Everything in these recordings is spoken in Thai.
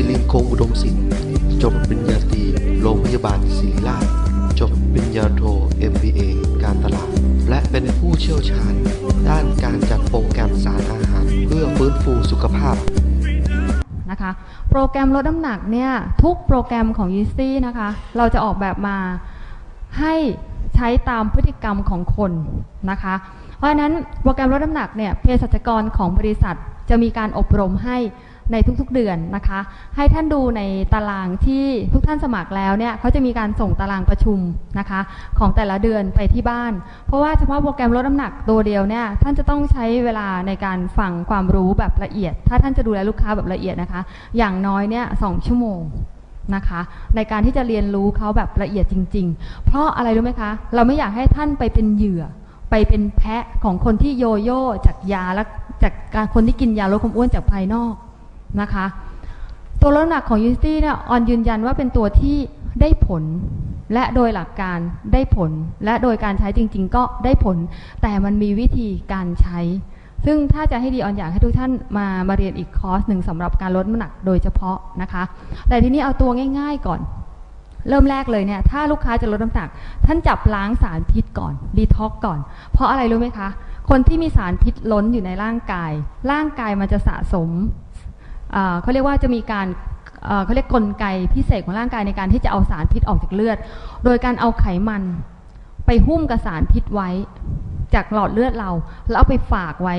ิริคงอุดมศิลป์จบปริญญาตรีโรงพยาบาลศิริราช จบปริญญาโท MBA การตลาด และเป็นผู้เชี่ยวชาญ ด้านการจัดโปรแกรมสารอาหาร เพื่อฟื้นฟูสุขภาพนะคะโปรแกรมลดน้ำหนักเนี่ยทุกโปรแกรมของ y ีซี่นะคะเราจะออกแบบมาให้ใช้ตามพฤติกรรมของคนนะคะ เพราะฉะนั้นโปรแกรมลดน้ำหนักเนี่ยเภสัชกรของบริษัท จะมีการอบรมให้ในทุกๆเดือนนะคะ ให้ท่านดูในตารางที่ทุกท่านสมัครแล้วเนี่ยเขาจะมีการส่งตารางประชุมนะคะ ของแต่ละเดือนไปที่บ้าน เพราะว่าเฉพาะโปรแกรมลดน้ำหนักตัวเดียวเนี่ยท่านจะต้องใช้เวลาในการฟังความรู้แบบละเอียด ถ้าท่านจะดูแลลูกค้าแบบละเอียดนะคะ อย่างน้อยเนี่ยสองชั่วโมงนะคะในการที่จะเรียนรู้เขาแบบละเอียดจริง ๆ เพราะอะไรรู้ไหมคะ เราไม่อยากให้ท่านไปเป็นเหยื่อ ไปเป็นแพะของคนที่โยโย่จากยาและ จากการคนที่กินยาลดความอ้วนจากภายนอกนะคะ ตัวลดน้ำหนักของยูนิตี้เนี่ยออนยืนยันว่าเป็นตัวที่ได้ผลและโดยหลักการได้ผล และโดยการใช้จริง ๆ ก็ได้ผล แต่มันมีวิธีการใช้ ซึ่งถ้าจะให้ดีออนอยากให้ทุกท่านมามาเรียนอีกคอร์สหนึ่งสำหรับการลดน้ำหนักโดยเฉพาะนะคะ แต่ทีนี้เอาตัวง่าย ๆก่อน เริ่มแรกเลยเนี่ยถ้าลูกค้าจะลดน้ำหนัก ท่านจับล้างสารพิษก่อนดีท็อกก่อน เพราะอะไรรู้ไหมคะ คนที่มีสารพิษล้นอยู่ในร่างกาย ร่างกายมันจะสะสมเขาเรียกว่าจะมีการเขาเรียกกลไกพิเศษของร่างกายในการที่จะเอาสารพิษออกจากเลือด โดยการเอาไขมันไปหุ้มกับสารพิษไว้จากหลอดเลือดเรา แล้วเอาไปฝากไว้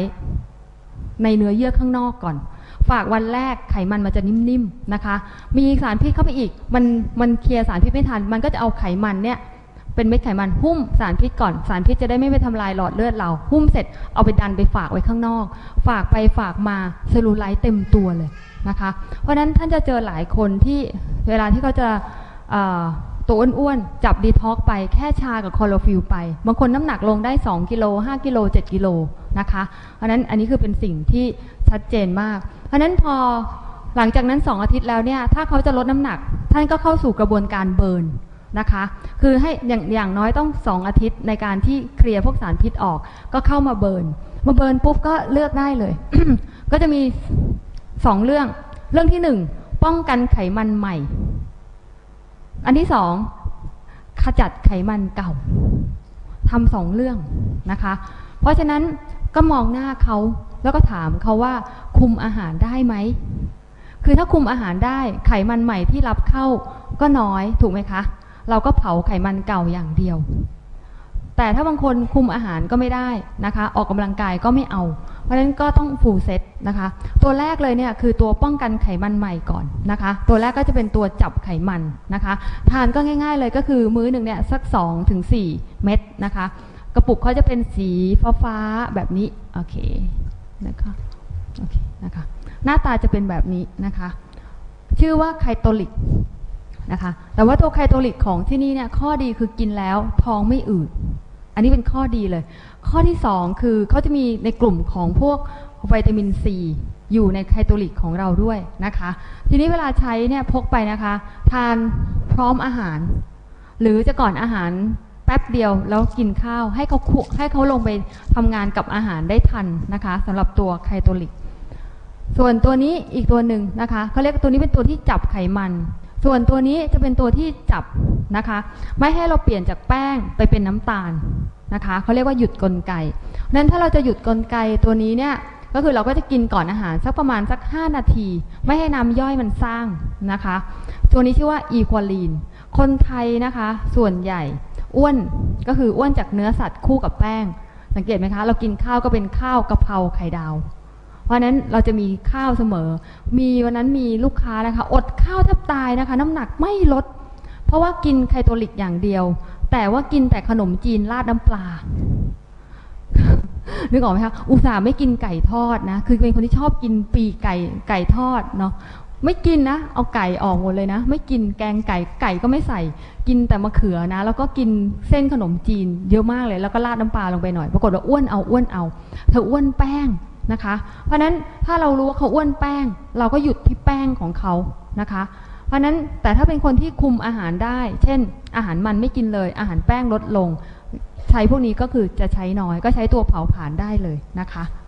ในเนื้อเยื่อข้างนอกก่อน ฝากวันแรกไขมันมันจะนิ่มๆนะคะ มีสารพิษเข้าไปอีก มันมันเคลียร์สารพิษไม่ทัน มันก็จะเอาไขมันเนี่ย เป็นเม็ดไขมันหุ้มสารพิษก่อน สารพิษจะได้ไม่ไปทำลายหลอดเลือดเรา หุ้มเสร็จเอาไปดันไปฝากไว้ข้างนอก ฝากไปฝากมาเซลลูไลท์เต็มตัวเลยนะคะ เพราะฉะนั้นท่านจะเจอหลายคนที่เวลาที่เขาจะตัวอ้วนๆ จับดีท็อกไปแค่ชากับคอโลฟิลไป บางคนน้ำหนักลงได้ 2 กิโล 5 กิโล 7 กิโลนะคะ เพราะนั้นอันนี้คือเป็นสิ่งที่ชัดเจนมาก เพราะฉะนั้นพอหลังจากนั้น 2 อาทิตย์แล้วเนี่ย ถ้าเขาจะลดน้ำหนัก ท่านก็เข้าสู่กระบวนการเบิร์น นะคะ คือให้อย่างอย่างน้อยต้อง 2 อาทิตย์ในการที่เคลียร์พวกสารพิษออก ก็เข้ามาเบิร์นมาเบิร์นปุ๊บก็เลือกได้เลย ก็จะมี 2 เรื่อง เรื่องที่ 1 ป้องกันไขมันใหม่ อันที่สองขจัดไขมันเก่าทำสองเรื่องนะคะ เพราะฉะนั้นก็มองหน้าเขาแล้วก็ถามเขาว่าคุมอาหารได้ไหม คือถ้าคุมอาหารได้ไขมันใหม่ที่รับเข้าก็น้อยถูกไหมคะ เราก็เผาไขมันเก่าอย่างเดียว แต่ถ้าบางคนคุมอาหารก็ไม่ได้นะคะ ออกกำลังกายก็ไม่เอา เพราะฉะนั้นก็ต้องฟูลเซตนะคะ ตัวแรกเลยเนี่ยคือตัวป้องกันไขมันใหม่ก่อนนะคะ ตัวแรกก็จะเป็นตัวจับไขมันนะคะ ทานก็ง่าย ๆเลยก็คือมื้อหนึ่งเนี่ยสัก2ถึง4เม็ดนะคะ กระปุกเขาจะเป็นสีฟ้าๆแบบนี้โอเคนะคะโอเคนะคะหน้าตาจะเป็นแบบนี้นะคะ ชื่อว่าไคโตลิก นะคะ แต่ว่าตัวไคโตลิกของที่นี่เนี่ยข้อดีคือกินแล้วท้องไม่อืด อันนี้เป็นข้อดีเลย ข้อที่ 2 คือเขาจะมีในกลุ่มของพวกวิตามินซีอยู่ในไคโตลิกของเราด้วยนะคะ ทีนี้เวลาใช้เนี่ยพกไปนะคะ ทานพร้อมอาหาร หรือจะก่อนอาหารแป๊บเดียวแล้วกินข้าวให้เขาคุให้เขาลงไปทำงานกับอาหารได้ทันนะคะสำหรับตัวไคโตลิก ส่วนตัวนี้อีกตัวหนึ่งนะคะเขาเรียกตัวนี้เป็นตัวที่จับไขมัน ส่วนตัวนี้จะเป็นตัวที่จับนะคะ ไม่ให้เราเปลี่ยนจากแป้งไปเป็นน้ำตาลนะคะเขาเรียกว่าหยุดกลไกนั้นถ้าเราจะหยุดกลไกตัวนี้เนี่ยก็คือเราก็จะกินก่อนอาหารสักประมาณสัก 5 นาที ไม่ให้น้ำย่อยมันสร้างนะคะ ตัวนี้ชื่อว่าอีควอลีน คนไทยนะคะ ส่วนใหญ่อ้วนก็คืออ้วนจากเนื้อสัตว์คู่กับแป้ง สังเกตไหมคะ เรากินข้าวก็เป็นข้าวกะเพราไข่ดาว เพราะนั้นเราจะมีข้าวเสมอ มีวันนั้นมีลูกค้านะคะ อดข้าวแทบตายนะคะ น้ำหนักไม่ลด เพราะว่ากินไคโตลิกอย่างเดียว แต่ว่ากินแต่ขนมจีนราดน้ำปลานึกออกไหมคะอุตส่าห์ไม่กินไก่ทอดนะ คือเป็นคนที่ชอบกินปีไก่ไก่ทอดเนาะไม่กินนะ เอาไก่ออกหมดเลยนะ ไม่กินแกงไก่ไก่ก็ไม่ใส่ กินแต่มะเขือนะ แล้วก็กินเส้นขนมจีนเยอะมากเลย แล้วก็ราดน้ำปลาลงไปหน่อย ปรากฏว่าอ้วนเอาอ้วนเอา เธออ้วนแป้ง นะคะ เพราะฉะนั้นถ้าเรารู้ว่าเขาอ้วนแป้ง เราก็หยุดที่แป้งของเขานะคะ เพราะฉะนั้นแต่ถ้าเป็นคนที่คุมอาหารได้ เช่น อาหารมันไม่กินเลย อาหารแป้งลดลง ใช้พวกนี้ก็คือจะใช้น้อยก็ใช้ตัวเผาผลาญได้เลยนะคะ